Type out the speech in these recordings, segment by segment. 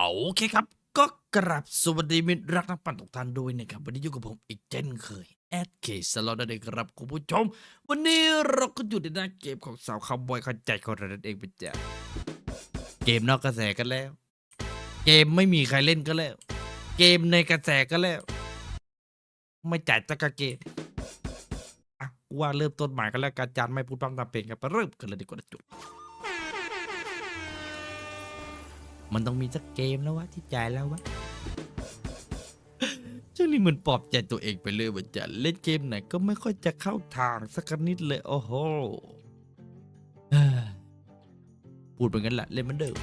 เอาโอเคครับ ก็กราบสวัสดีมิตรรักนักปั่นทุกท่านด้วยนะครับ วันนี้อยู่กับผมอีกเช่นเคยแอดเคสลอดได้ครับคุณผู้ชม วันนี้เราก็อยู่ในหน้าเกมของสาวคาวบอยเข้าใจของเรานั่นเองเป็นจ้ะเกมนอกกระแสกันแล้ว เกมไม่มีใครเล่นก็แล้ว เกมในกระแสก็แล้ว ไม่จ่ายตะกะเกมอะว่าเริ่มต้นใหม่กันแล้วการจานไม่พูดพร่ำทำเพลงครับไปเริ่มกันเลยดีกว่าจุด มันต้องมีสักเกมแล้ววะที่จ่ายแล้ววะช่วงนี้มันปลอบใจตัวเองไปเลยว่าจะเล่นเกมไหนก็ไม่ค่อยจะเข้าทางสักนิดเลยโอ้โหอ้ยพูดเป็นงั้นแหละเล่นมันเดิม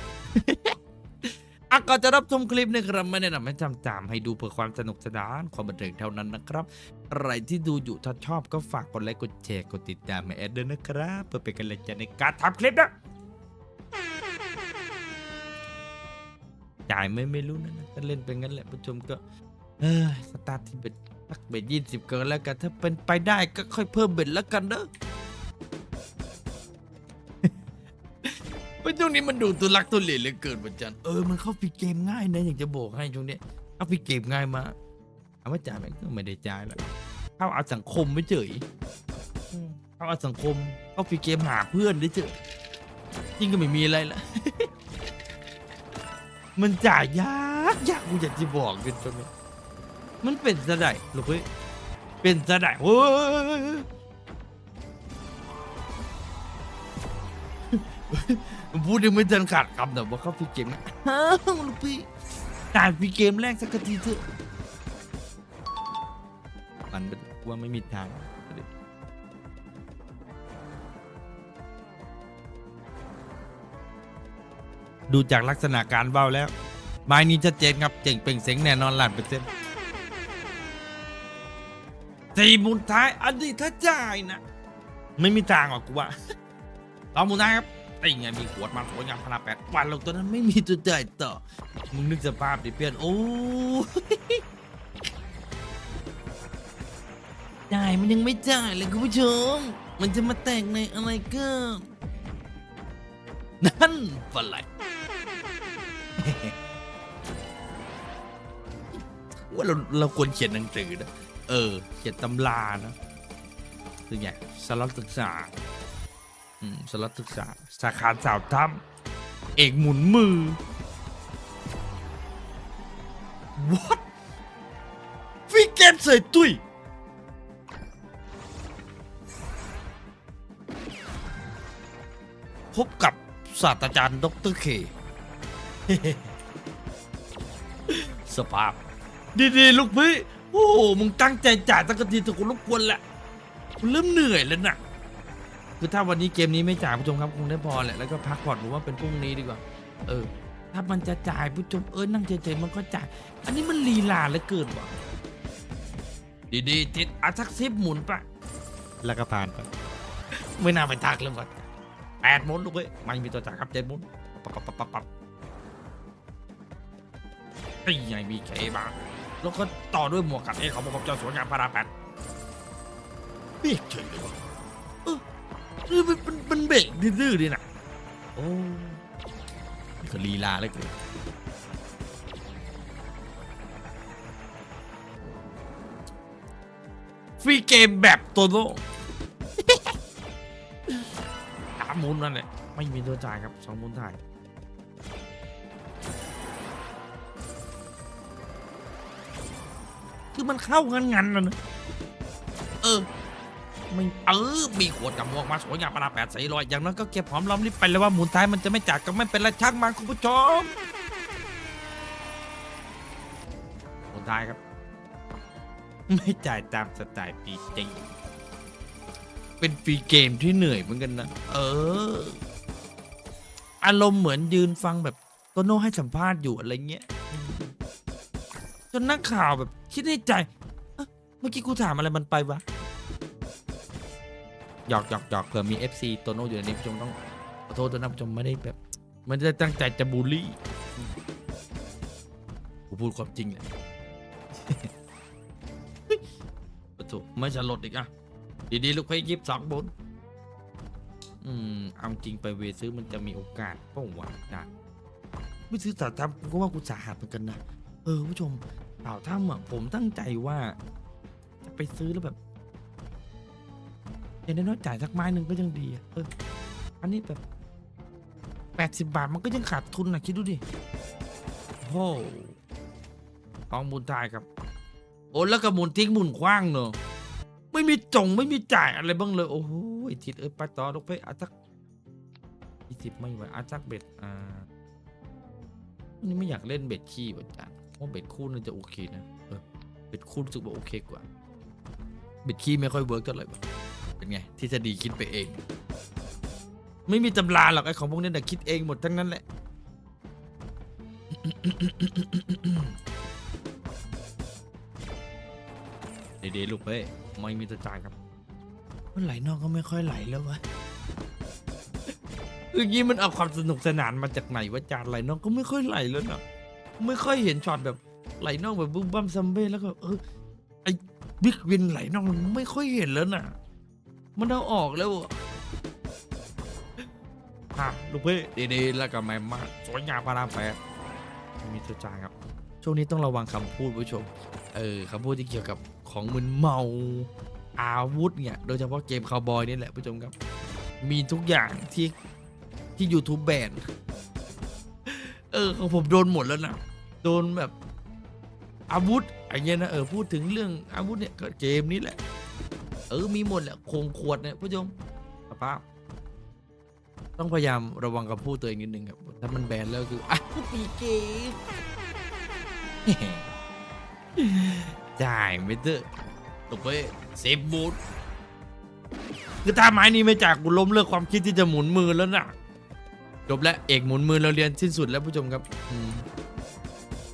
อะก่อนจะรับชมคลิปนะครับไม่แนะนำให้ทำตามให้ดูเพื่อความสนุกสนานความบันเทิงเท่านั้นนะครับ อะไรที่ดูอยู่ถ้าชอบก็ฝากกดไลค์กดแชร์กดติดตามมาแอดด้วยนะครับ เพื่อเป็นกำลังใจในการทำคลิปนะ จ่ายไม่ไม่รู้นะนะก็เล่นไปงั้นแหละผู้ชมก็ เออสตาร์ทที่เบ็ดสักเบ็ดยี่สิบเกินแล้วกัน ถ้าเป็นไปได้ก็ค่อยเพิ่มเบ็ดแล้วกันเด้อเพราะช่วงนี้มันดูตุลักตุเลเหลือเกินเหมือนกันเออมันเข้าปีเกมง่ายนะอยากจะบอกให้ช่วงนี้เข้าปีเกมง่ายมากเอาว่าจ่ายไหมก็ไม่ได้จ่ายแล้วเข้าเอาสังคมไม่เฉยอืมเข้าเอาสังคมเข้าปีเกมหาเพื่อนได้เฉยจริงก็ไม่มีอะไรละ มันจ่ายยากยากกูอยากจะบอกกันตรงนี้มันเป็นซะได้ลูกเฮ้ยเป็นซะได้เฮ้ยมันพูดยังไม่ทันขาดคำแต่ว่าเขาพี่เกมนะอ้าวลูกพี่จ่ายพี่เกมแรกสักทีเถอะมันเป็นว่าไม่มีทาง ดูจากลักษณะการเบ้าแล้ว ไม้นี้ชัดเจนครับเจ๋งเปล่งเสียงแน่นอนล้านเปอร์เซ็นต์สี่มุนท้ายอันนี้ถ้าจ่ายนะ ไม่มีทางหรอกกูว่าลองมุนท้ายครับไอ้ไงมีขวดมาสวยงามพนาแปดวันลงตัวนั้นไม่มีตัวจ่ายต่อมึงนึกสภาพดิเพื่อนโอ้ยจ่ายมันยังไม่จ่ายเลยคุณผู้ชม มันจะมาแต่งในอะไรก็นั่นฝรั่ง ว่าเราเราควรเขียนหนังสือนะ เออ เขียนตำรานะคือไงสล็อตศึกษา อืมสล็อตศึกษา สาขาสาวถ้ำเอกหมุนมือ what ฟิกเกมเสยตุยพบกับศาสตราจารย์ดรเค สภาพ ดีๆ ลูกพี่ โอ้โห มึงตั้งใจจ่ายสักทีเถอะกูรบกวนแหละกูเริ่มเหนื่อยแล้วน่ะ คือถ้าวันนี้เกมนี้ไม่จ่ายผู้ชมครับคงได้พอแหละ แล้วก็พักผ่อนผมว่าเป็นพรุ่งนี้ดีกว่า เออ ถ้ามันจะจ่ายผู้ชมเออนั่งเฉยๆมันก็จ่าย อันนี้มันลีลาเหลือเกินว่ะ ดีๆ ติดอาชักซิบหมุนปะแล้วก็ผ่านไป ไม่น่าไปทักเลยก่อนแปดหมุนลูกเอ้ยไม่มีตัวจ่ายครับเจ็ดหมุนปับปับปับปับปับ ไอ้ไงมีเคบ้างแล้วก็ต่อด้วยหมวกกับเอของผมเจ้าสวนงามพาราแปดเบรกเฉยเลยวะเออเออมันมันมันเบรกดื้อๆดีนะโอ้นี่ก็ลีลาเลยกูฟรีเกมแบบโตโน่สามหมุนนั่นแหละไม่มีตัวจ่ายครับสองหมุนถ่าย คือมันเข้างันงันๆนะเอะเออไม่เออ มีขวดกับหมวกมาสวยงามประดาแปดใส่รอย อย่างนั้นก็เก็บหอมรอมริบไปเลยว่าหมุนท้ายมันจะไม่จ่ายก็ไม่เป็นไรช่างมันคุณผู้ชมหมุนท้ายครับ ไม่จ่ายตามสไตล์ปีจริงเป็นฟรีเกมที่เหนื่อยเหมือนกันนะ เออ อารมณ์เหมือนยืนฟังแบบโตโน่ให้สัมภาษณ์อยู่อะไรเงี้ย จนนักข่าวแบบคิดในใจเอ๊ะเมื่อกี้กูถามอะไรมันไปวะหยอกหยอกหยอกเผื่อมี FC โตโน่อยู่ในนี้ผู้ชมต้องขอโทษด้วยนะผู้ชมไม่ได้แบบไมันได้ตั้งใจจะบูลลี่กูพูดความจริงเลย ปะโถูไม่ฉลดอีกอะ ดีๆ ลูกพี่ยิบสองบน อืม เอาจริงไปเวซื้อมันจะมีโอกาสเป้าหวังจ้ะไม่ซื้อสาวถ้ำกูก็ว่ากูสาหัสเหมือนกันนะ เออผู้ชม สาถ้ำอะผมตั้งใจว่า จะไปซื้อแล้วแบบอย่างน้อยๆจ่ายสักไม้หนึ่งก็ยังดีอะเอออันนี้แบบแปดสิบบาทมันก็ยังขาดทุนนะคิดดูดิโอ้โหทองมูลตายครับ โอ้แล้วก็หมุนทิ้งหมุนคว้างเนอะไม่มีจงไม่มีจ่ายอะไรบ้างเลย โอ้โหทิศเอ้ยไปต่อลูกไปอาจักยี่สิบไม่ไหวอาจักเบ็ดอ่าวันนี้ไม่อยากเล่นเบ็ดขี้ว่ะจ๊ะ เพราะเบ็ดคู่น่าจะโอเคนะเออเบ็ดคู่รู้สึกว่าโอเคกว่า เบ็ดขี้ไม่ค่อยเวิร์กเท่าไหร่ว่ะเป็นไงทฤษฎีคิดไปเอง ไม่มีตำราหรอกไอ้ของพวกนี้แต่คิดเองหมดทั้งนั้นแหละเดี๋ยวๆลูกเป้ยไม่มีตัวจ่ายครับมันไหลนอกก็ไม่ค่อยไหลแล้ววะเมื่อกี้มันเอาความสนุกสนานมาจากไหนวะจานไหลนอกก็ไม่ค่อยไหลแล้วนะ ไม่ค่อยเห็นช็อตแบบไหลนอกแบบบึ้มบั้มซัมเบ้แล้วก็เออไอ้บิ๊กวินไหลนอกมันไม่ค่อยเห็นแล้วน่ะ มันเอาออกแล้วอะอะลูกเป้ดีๆแล้วก็แม่มากสวยงามพารามแปดไม่มีตัวจ่ายครับ ช่วงนี้ต้องระวังคำพูดผู้ชม เออคำพูดที่เกี่ยวกับของมึนเมาอาวุธเนี่ยโดยเฉพาะเกมคาวบอยนี่แหละผู้ชมครับ มีทุกอย่างที่ที่ YouTube แบน เออของผมโดนหมดแล้วนะโดนแบบอาวุธอะไรเงี้ยนะเออพูดถึงเรื่องอาวุธเนี่ยก็เกมนี้แหละ เออมีหมดแหละโคงขวดเนี่ยผู้ชมป้าต้องพยายามระวังคำพูดตัวเองนิดนึงครับถ้ามันแบนแล้วคืออะปีเกมจ่ายไม่เตอร์ตกไปเซฟบูทคือถ้าไม้นี้ไม่จากกูล้มเลิกความคิดที่จะหมุนมือแล้วน่ะ จบแล้วเอกหมุนมือเราเรียนสิ้นสุดแล้วผู้ชมครับอืม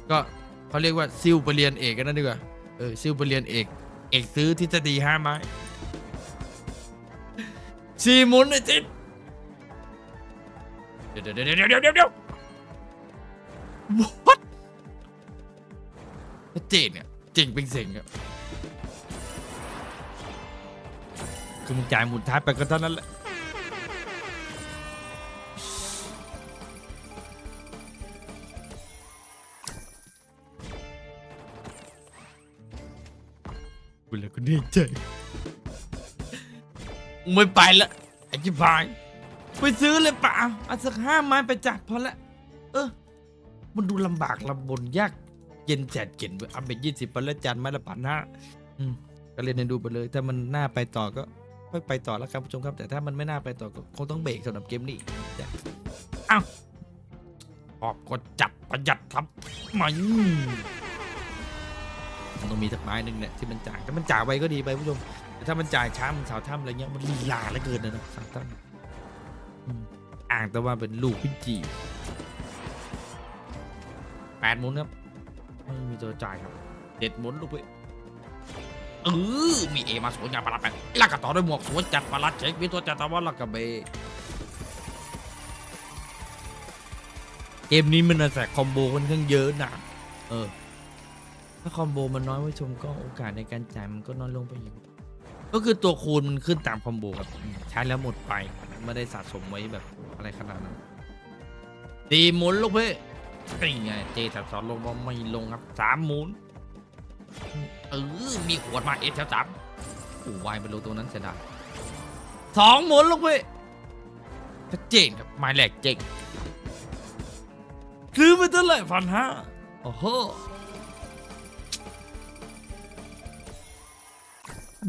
ก็เขาเรียกว่าซิลไปเรียนเอกกันนั่นดีกว่าเออซิลไปเรียนเอก เอกซื้อทฤษฎีห้าไม้สี่หมุนไอ้จิตเดี๋ยวเดี๋ยวเดี๋ยวเดี๋ยวเดี๋ยวเดี๋ยวว what ชัดเจนเนี่ยเจ๋งเป็นเสียงอะคือมึงจ่ายหมุนท้ายไปก็เท่านั้นแหละ เลยกใจไม่ไปละไอ้จิบายไปซื้อเลยป่ะเอาสักห้าไม้ไปจัดพอละ เออ มันดูลำบากลำบนยากเย็นแสนเก่นเว้ยเอาไปยี่สิบปละจันไม่ละปันห้าอืมก็เรียนให้ดูไปเลย ถ้ามันน่าไปต่อก็ค่อยไปต่อแล้วครับผู้ชมครับ แต่ถ้ามันไม่น่าไปต่อก็คงต้องเบรกสำหรับเกมนี้จ้ะเอ้าขอบก็จับประหยัดครับไม่ มันต้องมีสักไม้หนึ่งเนี่ยที่มันจ่ายถ้ามันจ่ายไวก็ดีไปผู้ชมแต่ถ้ามันจ่ายช้ามันสาวถ้ำอะไรเงี้ยมันลีลาเหลือเกินนะนะสาวถ้ำอ่างแต่ว่าเป็นลูกพิจีแปดหมุนครับไม่มีตัวจ่ายครับเด็ดหมุนลูกไปเออมีเอมาสวยงามประหลาดแปลกแล้วก็ต่อด้วยหมวกสวยจัดประหลาดเช็คมีตัวจัดตะวันล้วก็เบเกมนี้มันอาศัยคอมโบค่อนข้างเยอะนะเออ ถ้าคอมโบมันน้อยไว้ชมก็โอกาสในการจ่ายมันก็น้อยลงไปอยู่ก็คือตัวคูณมันขึ้นตามคอมโบครับใช้แล้วหมดไปไม่ได้สะสมไว้แบบอะไรขนาดนั้นตีหมุนลูกเพ่นี่ไงเจสับสอนลงว่าไม่ลงครับสามหมุนเออมีขวดมาเอสสามโอ้วายไปลงตัวนั้นเสียดายสองหมุนลูกเพ่ชัดเจนครับหมายแรกเจ๋งซื้อไปเท่าไหร่พันห้าโอ้โห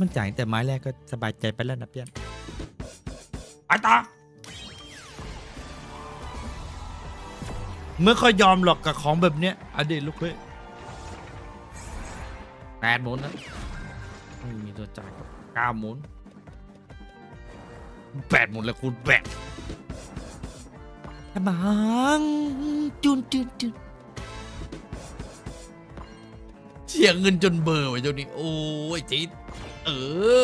มันจ่ายแต่ไม้แรกก็สบายใจไปแล้วนะเพี้ยนไปต่อเมื่อค่อยยอมหรอกกับของแบบเนี้ยอดีตลูกเพ่แปดหมุนนะไม่มีตัวจ่ายครับเก้าหมุนแปดหมุนแล้วคูณแปดบังจุนจุนจุนเสียเงินจนเบอร์ไว้เจ้านี่โอ้ยจีด เอ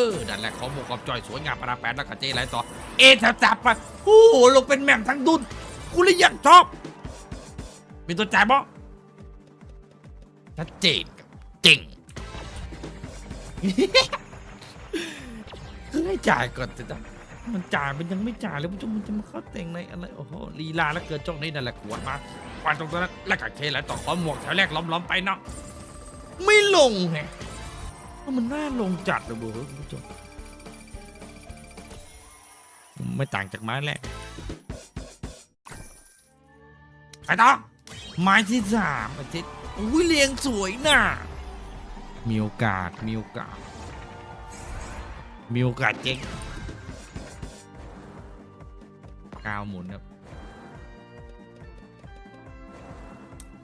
อ นั่นแหละขอหมวกกับจอยสวยงามประดาแปดแล้วก็เจไรต่อ เอจับจับไปโอ้โหลงเป็นแม่มทั้งดุนกูเลยอยากชอบ มีตัวจ่ายบ่ชัดเจนครับเจ๋งคือให้จ่ายก่อนจะมันจ่ายมันยังไม่จ่ายเลยผู้ชมมันจะมาเข้าแต่งในอะไรโอ้โหลีลาแล้วเกินจ้องนี้นั่นแหละกวนมากวนตรงนั้นแล้วก็เคแล้วต่อขอหมวกแถวแรกล้อมๆไปเนาะไม่ลงไง มันน่าลงจัดเลยเว้ยคุณผู้ชมไม่ต่างจากไม้แรกไปต่อไม้ที่สามอาทิตย์อุ้ยเรียงสวยน่ะมีโอกาสมีโอกาส มีโอกาสเจ๊งกาวหมุนครับ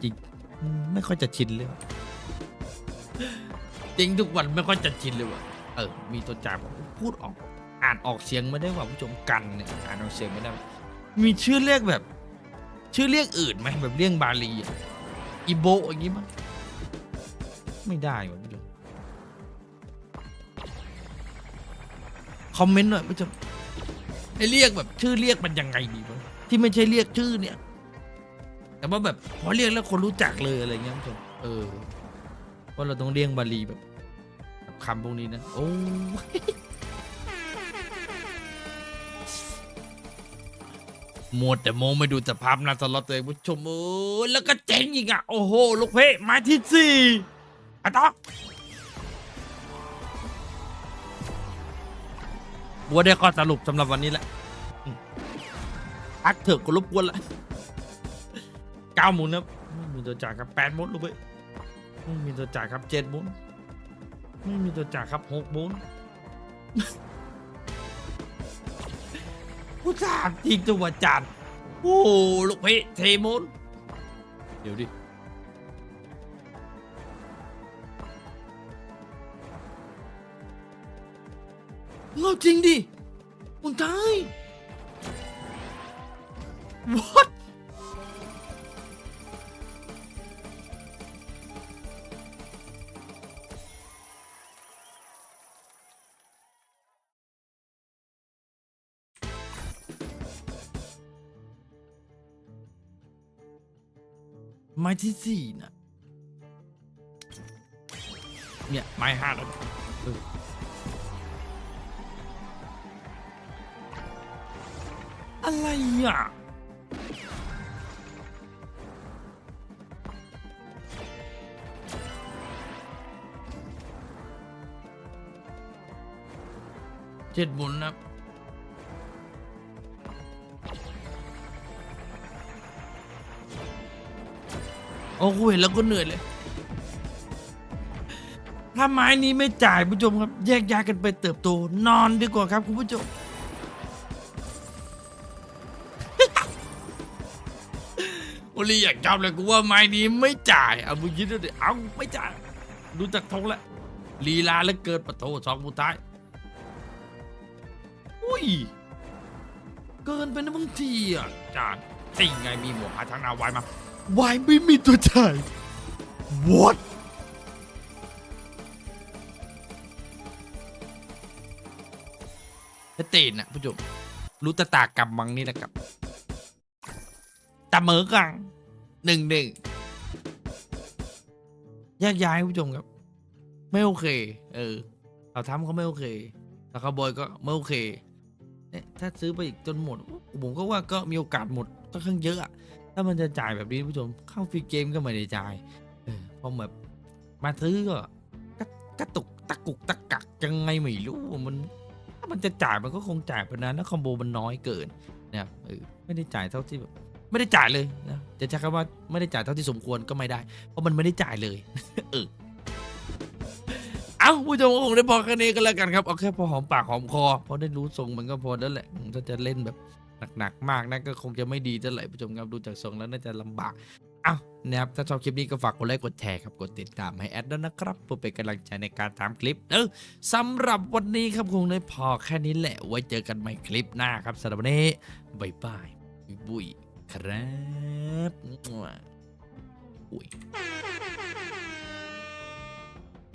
จริงอืมไม่ค่อยจะชินเลย จริงทุกวันไม่ค่อยจะชินเลยว่ะเออมีตัวจ่ามพูดออก อ่านออกเสียงไม่ได้ว่าผู้ชมกันเนี่ยอ่านออกเสียงไม่ได้ มีชื่อเรียกแบบ ชื่อเรียกอื่นไหมแบบเรียกบาลีอะอีโบอย่างงี้มั้ยไม่ได้ว่ะผู้ชมคอมเมนต์หน่อยผู้ชมให้เรียกแบบชื่อเรียกมันยังไงดีวะที่ไม่ใช่เรียกชื่อเนี่ย แต่ว่าแบบพอเรียกแล้วคนรู้จักเลยอะไรเงี้ยผู้ชมเออ ว่าเราต้องเรียงบาลีแบบคำพวกนี้นะ โอ้หมดแต่โมองไม่ดูสภาพหน้าสล็อตตัวเองผู้ชมเออแล้วก็เจ๋งอีกอะ โอ้โห ลูกเพ่ม้ที่สี่อะต่อบัวได้ข้อสรุปสำหรับวันนี้แหละอักเถอะก็รบกวนละเก้าหมุนครับไม่มีตัวจ่ายครับแปดหมุนลูกเว้ย ไม่มีตัวจ่ายครับเจ็ดหมุนไม่มีตัวจ่ายครับหกหมุนผู้สามจริงจังหวะจัดโอ้โหลูกพี่เทหมุนเดี๋ยวดิเราจริงดิมึงตาย what ที่สี่นะเนี่ยไม้ห้าแล้วเอออะไรอะเจ็ดหมุนนะ โอ้โหเห็นแล้วก็เหนื่อยเลย ถ้าไม้นี้ไม่จ่ายผู้ชมครับ แยกย้ายกันไปเติบโต นอนดีกว่าครับคุณผู้ชม โอลีอยากจำเลยกูว่าไม้นี้ไม่จ่ายเอาบุญยิดด้วยเอาไม่จ่าย ดูจากทงแล้วลีลาแล้วเกินปะโถสองผู้ท้าย อุ้ย เกินไปนะบางทีอะจานสิ่งไงมีหมวกหาทางนาวายมา วายไม่มีตัวจ่าย what เตนนะผู้ชมรู้ตะตากรรมมังนี่แหละครับตะเหมอกังหนึ่งหนึ่งแยกย้ายผู้ชมครับ ไม่โอเค เออเราทำเขาไม่โอเค แล้วเขาบอยก็ไม่โอเคเนี่ยถ้าซื้อไปอีกจนหมด ผมก็ว่าก็มีโอกาสหมดก็ค่อนข้างเยอะ ถ้ามันจะจ่ายแบบนี้ผู้ชมเข้าฟรีเกมก็ไม่ได้จ่ายเออพอแบบมาซื้อก็กระตุกตะกุกตะกักยังไงไม่รู้มัน ถ้ามันจะจ่ายมันก็คงจ่ายไปนะแล้วคอมโบมันน้อยเกินนะครับเออไม่ได้จ่ายเท่าที่แบบไม่ได้จ่ายเลยนะจะใช้คำว่าไม่ได้จ่ายเท่าที่สมควรก็ไม่ได้ เพราะมันไม่ได้จ่ายเลยเออเอาผู้ชมก็คงได้พอแค่นี้ก็แล้วกันครับเอาแค่พอหอมปากหอมคอพอได้รู้ทรงมันก็พอแล้วแหละอืมถ้าจะเล่นแบบ หนักๆมากนะก็คงจะไม่ดีเท่าไหร่ผู้ชมครับดูจากทรงแล้วน่าจะลำบากเอานะครับถ้าชอบคลิปนี้ก็ฝากกดไลค์กดแชร์ครับกดติดตามให้แอดด้วยนะครับเพื่อเป็นกำลังใจในการตามคลิปเออสำหรับวันนี้ครับคงได้พอแค่นี้แหละไว้เจอกันใหม่คลิปหน้าครับสำหรับวันนี้บายบายบุยบุยครับอุ้ย